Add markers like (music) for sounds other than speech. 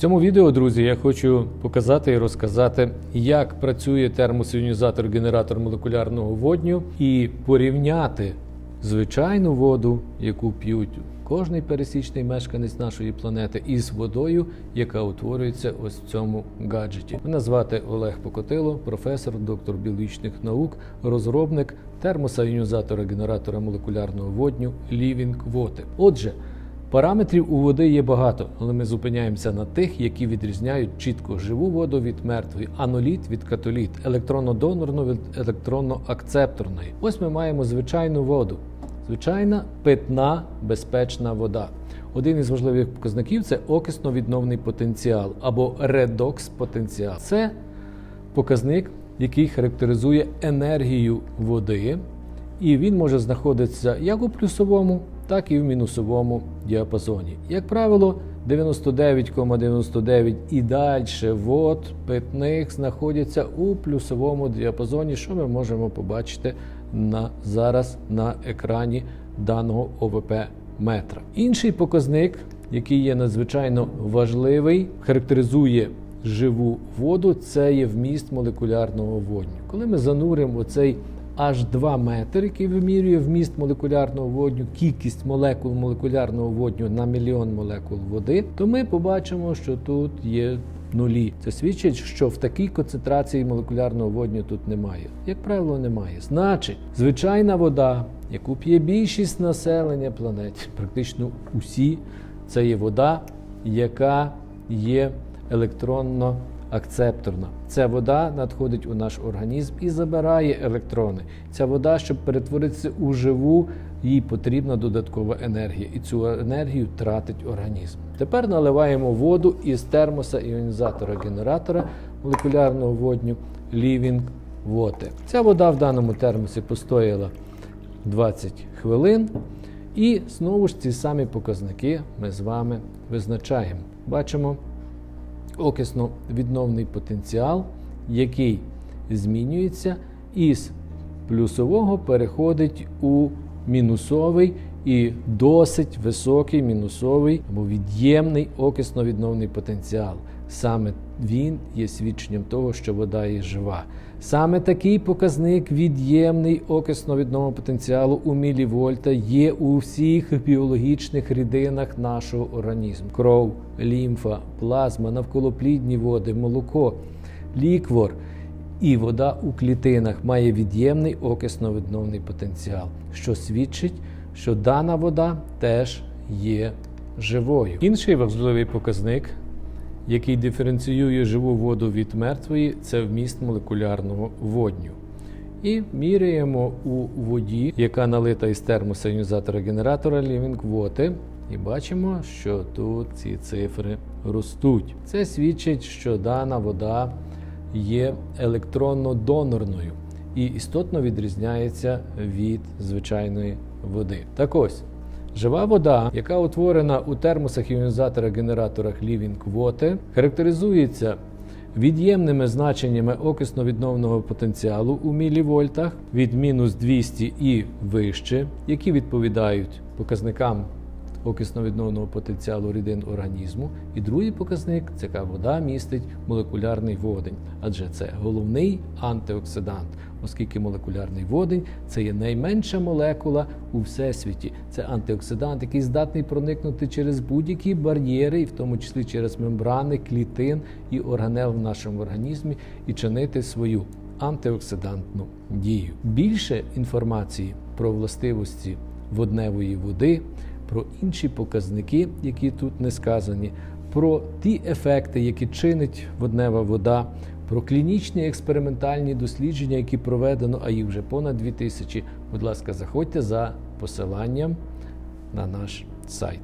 Цьому відео, друзі, я хочу показати і розказати, як працює термосіонізатор-генератор молекулярного водню, і порівняти звичайну воду, яку п'ють кожний пересічний мешканець нашої планети, із водою, яка утворюється ось в цьому гаджеті. Мене звати Олег Покотило, професор, доктор біологічних наук, розробник термосіонізатора генератора молекулярного водню Living Water. Отже, Параметрів у води є багато, але ми зупиняємося на тих, які відрізняють чітко живу воду від мертвої, аноліт від католіт, електронно-донорну від електронно-акцепторної. Ось ми маємо звичайну воду. Звичайна питна безпечна вода. Один із важливих показників це окисно-відновний потенціал або редокс-потенціал. Це показник, який характеризує енергію води, і він може знаходитися як у плюсовому, так і в мінусовому діапазоні. Як правило, 99,99 і далі вод питних знаходяться у плюсовому діапазоні, що ми можемо побачити на, зараз на екрані даного ОВП метра. Інший показник, який є надзвичайно важливий, характеризує живу воду, це є вміст молекулярного водню. Коли ми зануримо оцей аж 2 метри, який вимірює вміст молекулярного водню, кількість молекул молекулярного водню на мільйон молекул води, то ми побачимо, що тут є нулі. Це свідчить, що в такій концентрації молекулярного водню тут немає. Як правило, немає. Значить, звичайна вода, яку п'є більшість населення планети, (laughs) практично усі, це є вода, яка є електронно акцепторна. Ця вода надходить у наш організм і забирає електрони. Ця вода, щоб перетворитися у живу, їй потрібна додаткова енергія, і цю енергію тратить організм. Тепер наливаємо воду із термоса іонізатора генератора молекулярного водню Living Water. Ця вода в даному термосі постояла 20 хвилин. І знову ж ці самі показники ми з вами визначаємо. Бачимо окисно-відновний потенціал, який змінюється із плюсового переходить у мінусовий і досить високий мінусовий або від'ємний окисно-відновний потенціал. Саме він є свідченням того, що вода є жива. Саме такий показник від'ємний окисно-відновного потенціалу у мілівольта є у всіх біологічних рідинах нашого організму: кров, лімфа, плазма, навколоплідні води, молоко, ліквор. І вода у клітинах має від'ємний окисно-відновний потенціал, що свідчить, що дана вода теж є живою. Інший важливий показник, який диференціює живу воду від мертвої, це вміст молекулярного водню. І міряємо у воді, яка налита із термосіонізатора генератора Living Water, і бачимо, що тут ці цифри ростуть. Це свідчить, що дана вода є електронно-донорною і істотно відрізняється від звичайної води. Так ось, жива вода, яка утворена у термосах іонізатора генераторах Living Water, характеризується від'ємними значеннями окисно-відновного потенціалу у мілівольтах від мінус 200 і вище, які відповідають показникам окисно-відновного потенціалу рідин організму. І другий показник це яка вода містить молекулярний водень, адже це головний антиоксидант, оскільки молекулярний водень це є найменша молекула у всесвіті. Це антиоксидант, який здатний проникнути через будь-які бар'єри, і в тому числі через мембрани, клітин і органел в нашому організмі, і чинити свою антиоксидантну дію. Більше інформації про властивості водневої води про інші показники, які тут не сказані, про ті ефекти, які чинить воднева вода, про клінічні експериментальні дослідження, які проведено, а їх вже понад 2000. Будь ласка, заходьте за посиланням на наш сайт.